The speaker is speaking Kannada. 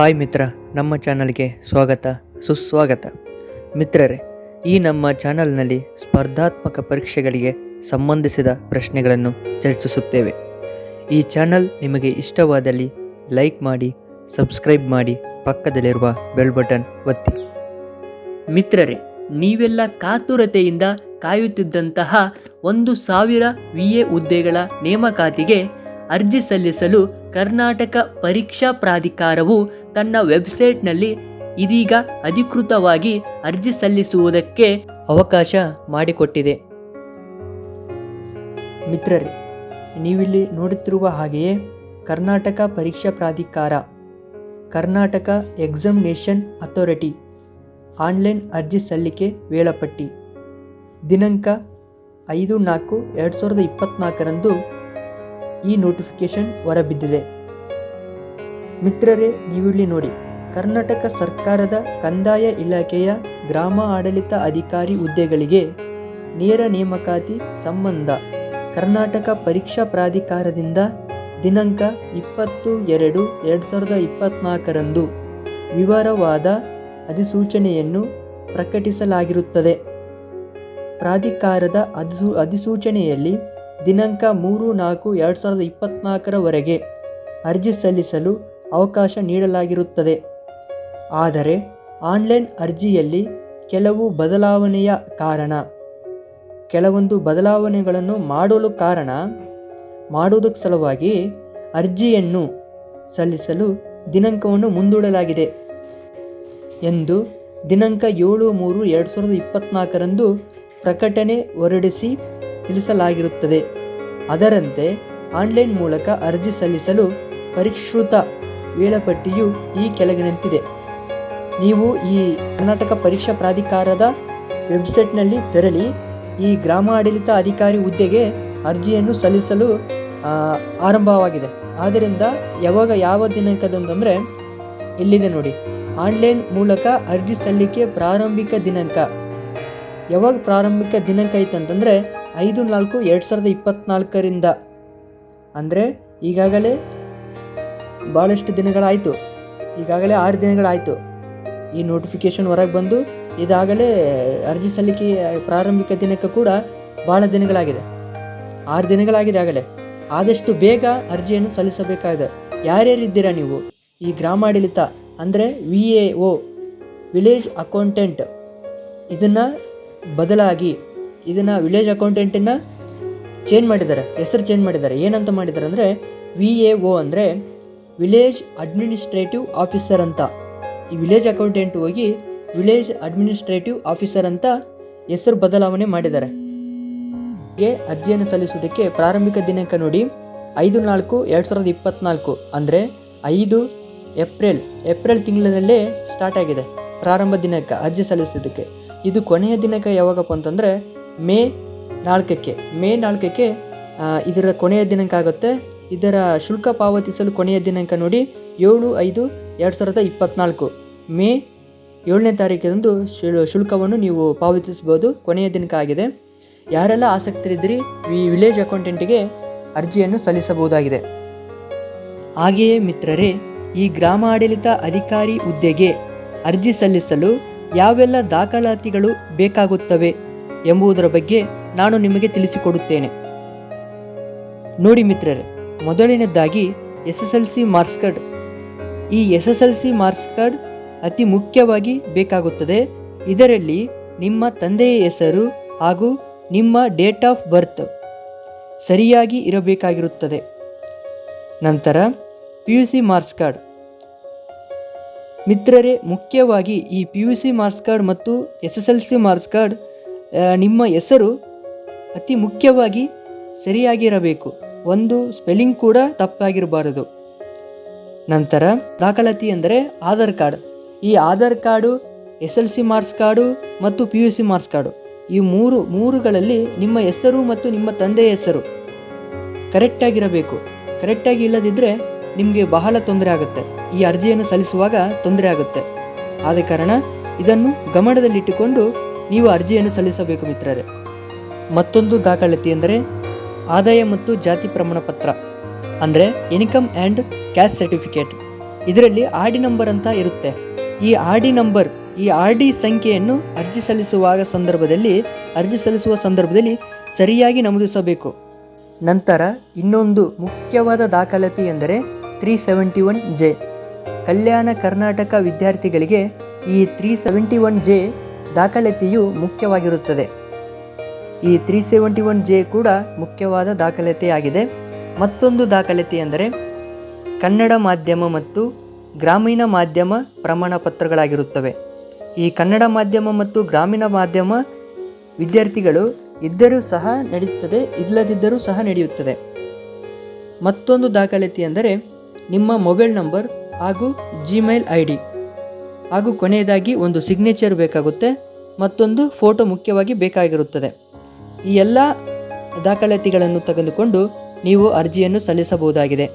ಹಾಯ್ ಮಿತ್ರ, ನಮ್ಮ ಚಾನಲ್ಗೆ ಸ್ವಾಗತ, ಸುಸ್ವಾಗತ. ಮಿತ್ರರೇ, ಈ ನಮ್ಮ ಚಾನಲ್ನಲ್ಲಿ ಸ್ಪರ್ಧಾತ್ಮಕ ಪರೀಕ್ಷೆಗಳಿಗೆ ಸಂಬಂಧಿಸಿದ ಪ್ರಶ್ನೆಗಳನ್ನು ಚರ್ಚಿಸುತ್ತೇವೆ. ಈ ಚಾನಲ್ ನಿಮಗೆ ಇಷ್ಟವಾದಲ್ಲಿ ಲೈಕ್ ಮಾಡಿ, ಸಬ್ಸ್ಕ್ರೈಬ್ ಮಾಡಿ, ಪಕ್ಕದಲ್ಲಿರುವ ಬೆಲ್ ಬಟನ್ ಒತ್ತಿ. ಮಿತ್ರರೇ, ನೀವೆಲ್ಲ ಕಾತುರತೆಯಿಂದ ಕಾಯುತ್ತಿದ್ದಂತಹ ಒಂದು ಸಾವಿರ ವಿ ಎ ಹುದ್ದೆಗಳ ನೇಮಕಾತಿಗೆ ಅರ್ಜಿ ಸಲ್ಲಿಸಲು ಕರ್ನಾಟಕ ಪರೀಕ್ಷಾ ಪ್ರಾಧಿಕಾರವು ತನ್ನ ವೆಬ್ಸೈಟ್ನಲ್ಲಿ ಇದೀಗ ಅಧಿಕೃತವಾಗಿ ಅರ್ಜಿ ಸಲ್ಲಿಸುವುದಕ್ಕೆ ಅವಕಾಶ ಮಾಡಿಕೊಟ್ಟಿದೆ. ಮಿತ್ರರೇ, ನೀವಿಲ್ಲಿ ನೋಡುತ್ತಿರುವ ಹಾಗೆಯೇ ಕರ್ನಾಟಕ ಪರೀಕ್ಷಾ ಪ್ರಾಧಿಕಾರ, ಕರ್ನಾಟಕ ಎಕ್ಸಾಮಿನೇಷನ್ ಅಥಾರಿಟಿ ಆನ್ಲೈನ್ ಅರ್ಜಿ ಸಲ್ಲಿಕೆ ವೇಳಾಪಟ್ಟಿ. ದಿನಾಂಕ ಐದು ನಾಲ್ಕು ಎರಡು ಸಾವಿರದ ಇಪ್ಪತ್ತ್ನಾಲ್ಕರಂದು ಈ ನೋಟಿಫಿಕೇಶನ್ ಹೊರಬಿದ್ದಿದೆ. ಮಿತ್ರರೇ ನೀವಿಲ್ಲಿ ನೋಡಿ. ಕರ್ನಾಟಕ ಸರ್ಕಾರದ ಕಂದಾಯ ಇಲಾಖೆಯ ಗ್ರಾಮ ಆಡಳಿತ ಅಧಿಕಾರಿ ಹುದ್ದೆಗಳಿಗೆ ನೇರ ನೇಮಕಾತಿ ಸಂಬಂಧ ಕರ್ನಾಟಕ ಪರೀಕ್ಷಾ ಪ್ರಾಧಿಕಾರದಿಂದ ದಿನಾಂಕ ಇಪ್ಪತ್ತು ಎರಡು ಎರಡು ಸಾವಿರದ ಇಪ್ಪತ್ತ್ನಾಲ್ಕರಂದು ವಿವರವಾದ ಅಧಿಸೂಚನೆಯನ್ನು ಪ್ರಕಟಿಸಲಾಗಿರುತ್ತದೆ. ಪ್ರಾಧಿಕಾರದ ಅಧಿಸೂ, ಅಧಿಸೂಚನೆಯಲ್ಲಿ ದಿನಾಂಕ ಮೂರು ನಾಲ್ಕು ಎರಡು ಸಾವಿರದ ಇಪ್ಪತ್ತ್ನಾಲ್ಕರವರೆಗೆ ಅರ್ಜಿ ಸಲ್ಲಿಸಲು ಅವಕಾಶ ನೀಡಲಾಗಿರುತ್ತದೆ. ಆದರೆ, ಆನ್ಲೈನ್ ಅರ್ಜಿಯಲ್ಲಿ ಕೆಲವು ಬದಲಾವಣೆಯ ಕಾರಣ. ಕೆಲವೊಂದು ಬದಲಾವಣೆಗಳನ್ನು ಮಾಡಲು ಕಾರಣ, ಮಾಡುವುದಕ್ಕೆ ಸಲುವಾಗಿ ಅರ್ಜಿಯನ್ನು ಸಲ್ಲಿಸಲು ದಿನಾಂಕವನ್ನು ಮುಂದೂಡಲಾಗಿದೆ ಎಂದು ದಿನಾಂಕ ಏಳು ಮೂರು ಎರಡು ಸಾವಿರದ ಇಪ್ಪತ್ತ್ನಾಲ್ಕರಂದು ಪ್ರಕಟಣೆ ಹೊರಡಿಸಿ ತಿಳಿಸಲಾಗಿರುತ್ತದೆ. ಅದರಂತೆ, ಆನ್ಲೈನ್ ಮೂಲಕ ಅರ್ಜಿ ಸಲ್ಲಿಸಲು ಪರಿಷ್ಕೃತ ವೇಳಾಪಟ್ಟಿಯು ಈ ಕೆಳಗಿನಂತಿದೆ. ನೀವು ಈ ಕರ್ನಾಟಕ ಪರೀಕ್ಷಾ ಪ್ರಾಧಿಕಾರದ ವೆಬ್ಸೈಟ್ನಲ್ಲಿ ತೆರಳಿ ಈ ಗ್ರಾಮ ಆಡಳಿತ ಅಧಿಕಾರಿ ಹುದ್ದೆಗೆ ಅರ್ಜಿಯನ್ನು ಸಲ್ಲಿಸಲು ಆರಂಭವಾಗಿದೆ. ಆದ್ದರಿಂದ ಯಾವಾಗ ಯಾವ ದಿನಾಂಕದಂತಂದರೆ ಇಲ್ಲಿದೆ ನೋಡಿ. ಆನ್ಲೈನ್ ಮೂಲಕ ಅರ್ಜಿ ಸಲ್ಲಿಕೆ ಪ್ರಾರಂಭಿಕ ದಿನಾಂಕ. ಯಾವಾಗ ಪ್ರಾರಂಭಿಕ ದಿನಾಂಕ ಐತಂತಂದರೆ ಐದು ನಾಲ್ಕು ಎರಡು ಸಾವಿರದ ಇಪ್ಪತ್ತ್ನಾಲ್ಕರಿಂದ ಅಂದರೆ ಈಗಾಗಲೇ ಭಾಳಷ್ಟು ದಿನಗಳಾಯಿತು. ಈಗಾಗಲೇ ಆರು ದಿನಗಳಾಯಿತು. ಈ ನೋಟಿಫಿಕೇಶನ್ ಹೊರಗೆ ಬಂದು ಇದಾಗಲೇ ಅರ್ಜಿ ಸಲ್ಲಿಕೆ ಪ್ರಾರಂಭಿಕ ದಿನಕ್ಕೆ ಕೂಡ ಭಾಳ ದಿನಗಳಾಗಿದೆ. ಆರು ದಿನಗಳಾಗಿದೆ ಆಗಲೇ. ಆದಷ್ಟು ಬೇಗ ಅರ್ಜಿಯನ್ನು ಸಲ್ಲಿಸಬೇಕಾಗಿದೆ. ಯಾರ್ಯಾರಿದ್ದೀರಾ ನೀವು? ಈ ಗ್ರಾಮಾಡಳಿತ ಅಂದರೆ V A O village accountant ಇದನ್ನು ಬದಲಾಗಿ ಇದನ್ನು ವಿಲೇಜ್ ಅಕೌಂಟೆಂಟನ್ನು ಚೇಂಜ್ ಮಾಡಿದ್ದಾರೆ. ಹೆಸರು ಚೇಂಜ್ ಮಾಡಿದ್ದಾರೆ. ಏನಂತ ಮಾಡಿದ್ದಾರೆ ಅಂದರೆ ವಿ ಎ ಒ ಅಂದರೆ ವಿಲೇಜ್ ಅಡ್ಮಿನಿಸ್ಟ್ರೇಟಿವ್ ಆಫೀಸರ್ ಅಂತ. ಈ ವಿಲೇಜ್ ಅಕೌಂಟೆಂಟ್ ಹೋಗಿ ವಿಲೇಜ್ ಅಡ್ಮಿನಿಸ್ಟ್ರೇಟಿವ್ ಆಫೀಸರ್ ಅಂತ ಹೆಸರು ಬದಲಾವಣೆ ಮಾಡಿದ್ದಾರೆ. ಗೆ ಅರ್ಜಿಯನ್ನು ಸಲ್ಲಿಸುವುದಕ್ಕೆ ಪ್ರಾರಂಭಿಕ ದಿನಾಂಕ ನೋಡಿ, ಐದು ನಾಲ್ಕು ಎರಡು ಸಾವಿರದ ಇಪ್ಪತ್ತ್ನಾಲ್ಕು ಅಂದರೆ ಐದು ಏಪ್ರಿಲ್ ಏಪ್ರಿಲ್ ತಿಂಗಳಿನಲ್ಲೇ ಸ್ಟಾರ್ಟ್ ಆಗಿದೆ ಪ್ರಾರಂಭ ದಿನಾಂಕ ಅರ್ಜಿ ಸಲ್ಲಿಸೋದಕ್ಕೆ ಇದು ಕೊನೆಯ ದಿನಾಂಕ ಯಾವಾಗಪ್ಪ ಅಂತಂದರೆ ಮೇ ನಾಲ್ಕಕ್ಕೆ ಮೇ ನಾಲ್ಕಕ್ಕೆ ಇದರ ಕೊನೆಯ ದಿನಾಂಕ ಆಗುತ್ತೆ ಇದರ ಶುಲ್ಕ ಪಾವತಿಸಲು ಕೊನೆಯ ದಿನಾಂಕ ನೋಡಿ, ಏಳು ಐದು ಎರಡು ಸಾವಿರದ ಇಪ್ಪತ್ತ್ನಾಲ್ಕು ಮೇ ಏಳನೇ ತಾರೀಕಿನಂದು ಶುಲ್, ಶುಲ್ಕವನ್ನು ನೀವು ಪಾವತಿಸ್ಬೋದು ಕೊನೆಯ ದಿನಕ ಆಗಿದೆ. ಯಾರೆಲ್ಲ ಆಸಕ್ತರಿದ್ದೀರಿ, ಈ ವಿಲೇಜ್ ಅಕೌಂಟೆಂಟಿಗೆ ಅರ್ಜಿಯನ್ನು ಸಲ್ಲಿಸಬಹುದಾಗಿದೆ. ಹಾಗೆಯೇ ಮಿತ್ರರೇ, ಈ ಗ್ರಾಮ ಆಡಳಿತ ಅಧಿಕಾರಿ ಹುದ್ದೆಗೆ ಅರ್ಜಿ ಸಲ್ಲಿಸಲು ಯಾವೆಲ್ಲ ದಾಖಲಾತಿಗಳು ಬೇಕಾಗುತ್ತವೆ ಎಂಬುದರ ಬಗ್ಗೆ ನಾನು ನಿಮಗೆ ತಿಳಿಸಿಕೊಡುತ್ತೇನೆ. ನೋಡಿ ಮಿತ್ರರೇ ಮೊದಲನೇದಾಗಿ S S L C marks card. ಈ S S L C marks card ಅತಿ ಮುಖ್ಯವಾಗಿ ಬೇಕಾಗುತ್ತದೆ. ಇದರಲ್ಲಿ ನಿಮ್ಮ ತಂದೆಯ ಹೆಸರು ಹಾಗೂ ನಿಮ್ಮ ಡೇಟ್ ಆಫ್ ಬರ್ತ್ ಸರಿಯಾಗಿ ಇರಬೇಕಾಗಿರುತ್ತದೆ. ನಂತರ P U C marks card. ಮಿತ್ರರೇ, ಮುಖ್ಯವಾಗಿ ಈ P U C marks card ಮತ್ತು S S L C marks card ನಿಮ್ಮ ಹೆಸರು ಅತಿ ಮುಖ್ಯವಾಗಿ ಸರಿಯಾಗಿರಬೇಕು ಒಂದು ಸ್ಪೆಲ್ಲಿಂಗ್ ಕೂಡ ತಪ್ಪಾಗಿರಬಾರದು. ನಂತರ ದಾಖಲಾತಿ ಎಂದರೆ ಆಧಾರ್ ಕಾರ್ಡ್. ಈ Aadhaar card, S L C marks card ಮತ್ತು P U C marks card. ಈ ಮೂರು, ಮೂರುಗಳಲ್ಲಿ ನಿಮ್ಮ ಹೆಸರು ಮತ್ತು ನಿಮ್ಮ ತಂದೆಯ ಹೆಸರು ಕರೆಕ್ಟಾಗಿರಬೇಕು ಕರೆಕ್ಟಾಗಿ ಇಲ್ಲದಿದ್ದರೆ ನಿಮಗೆ ಬಹಳ ತೊಂದರೆ ಆಗುತ್ತೆ. ಈ ಅರ್ಜಿಯನ್ನು ಸಲ್ಲಿಸುವಾಗ ತೊಂದರೆ ಆಗುತ್ತೆ. ಆದ ಕಾರಣ ಇದನ್ನು ಗಮನದಲ್ಲಿಟ್ಟುಕೊಂಡು ನೀವು ಅರ್ಜಿಯನ್ನು ಸಲ್ಲಿಸಬೇಕು ಮಿತ್ರರೇ. ಮತ್ತೊಂದು ದಾಖಲಾತಿ ಎಂದರೆ ಆದಾಯ ಮತ್ತು ಜಾತಿ ಪ್ರಮಾಣ ಪತ್ರ ಅಂದರೆ ಇನ್ಕಮ್ ಆ್ಯಂಡ್ ಕ್ಯಾಸ್ಟ್ ಸರ್ಟಿಫಿಕೇಟ್. ಇದರಲ್ಲಿ ಆರ್ ಡಿ ನಂಬರ್ ಅಂತ ಇರುತ್ತೆ. ಈ ಆರ್ ಡಿ ನಂಬರ್, ಈ ಆರ್ ಡಿ ಸಂಖ್ಯೆಯನ್ನು ಅರ್ಜಿ ಸಲ್ಲಿಸುವಾಗ ಸಂದರ್ಭದಲ್ಲಿ, ಅರ್ಜಿ ಸಲ್ಲಿಸುವ ಸಂದರ್ಭದಲ್ಲಿ ಸರಿಯಾಗಿ ನಮೂದಿಸಬೇಕು. ನಂತರ ಇನ್ನೊಂದು ಮುಖ್ಯವಾದ ದಾಖಲಾತಿ ಎಂದರೆ three seventy one J. Kalyana Karnataka ವಿದ್ಯಾರ್ಥಿಗಳಿಗೆ ಈ ತ್ರೀ ಸೆವೆಂಟಿ ಒನ್ ಜೆ ದಾಖಲಾತಿಯು ಮುಖ್ಯವಾಗಿರುತ್ತದೆ. ಈ ತ್ರೀ ಸೆವೆಂಟಿ ಒನ್ ಜೆ ಕೂಡ ಮುಖ್ಯವಾದ ದಾಖಲಾತಿಯಾಗಿದೆ. ಮತ್ತೊಂದು ದಾಖಲಾತಿ ಅಂದರೆ ಕನ್ನಡ ಮಾಧ್ಯಮ ಮತ್ತು ಗ್ರಾಮೀಣ ಮಾಧ್ಯಮ ಪ್ರಮಾಣ ಪತ್ರಗಳಾಗಿರುತ್ತವೆ. ಈ ಕನ್ನಡ ಮಾಧ್ಯಮ ಮತ್ತು ಗ್ರಾಮೀಣ ಮಾಧ್ಯಮ ವಿದ್ಯಾರ್ಥಿಗಳು ಇದ್ದರೂ ಸಹ ನಡೆಯುತ್ತದೆ ಇಲ್ಲದಿದ್ದರೂ ಸಹ ನಡೆಯುತ್ತದೆ. ಮತ್ತೊಂದು ದಾಖಲಾತಿ ಅಂದರೆ ನಿಮ್ಮ ಮೊಬೈಲ್ ನಂಬರ್ ಹಾಗೂ ಜಿಮೇಲ್ ಐ ಡಿ ಹಾಗೂ ಕೊನೆಯದಾಗಿ ಒಂದು ಸಿಗ್ನೇಚರ್ ಬೇಕಾಗುತ್ತೆ, ಮತ್ತೊಂದು ಫೋಟೋ ಮುಖ್ಯವಾಗಿ ಬೇಕಾಗಿರುತ್ತದೆ. ಈ ಎಲ್ಲ ದಾಖಲಾತಿಗಳನ್ನು ತೆಗೆದುಕೊಂಡು ನೀವು ಅರ್ಜಿಯನ್ನು ಸಲ್ಲಿಸಬಹುದಾಗಿದೆ.